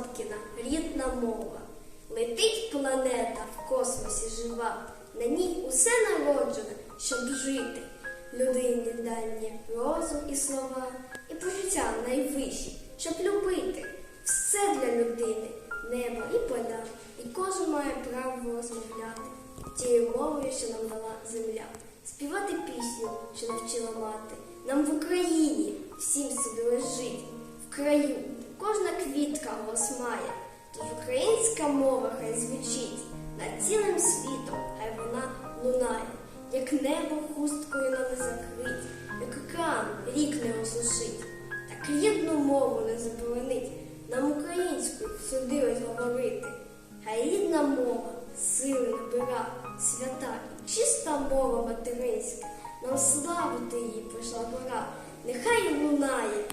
Солодкіна, рідна мова. Летить планета в космосі жива, на ній усе народжене, щоб жити. Людині дальні розум і слова, і почуття найвищі, щоб любити. Все для людини, небо і поля, і кожен має право розмовляти тією мовою, що нам дала земля, співати пісню, що навчила мати. Нам в Україні всім собі лежить, в краю кожна квітка голос має, тож українська мова хай звучить над цілим світом, хай вона лунає, як небо хусткою нам не закрить, як океан рік не осушить, так рідну мову не заборонить, нам українською судилось говорити. Хай рідна мова сили набира, свята, чиста мова материнська, нам славити її прийшла пора. Нехай лунає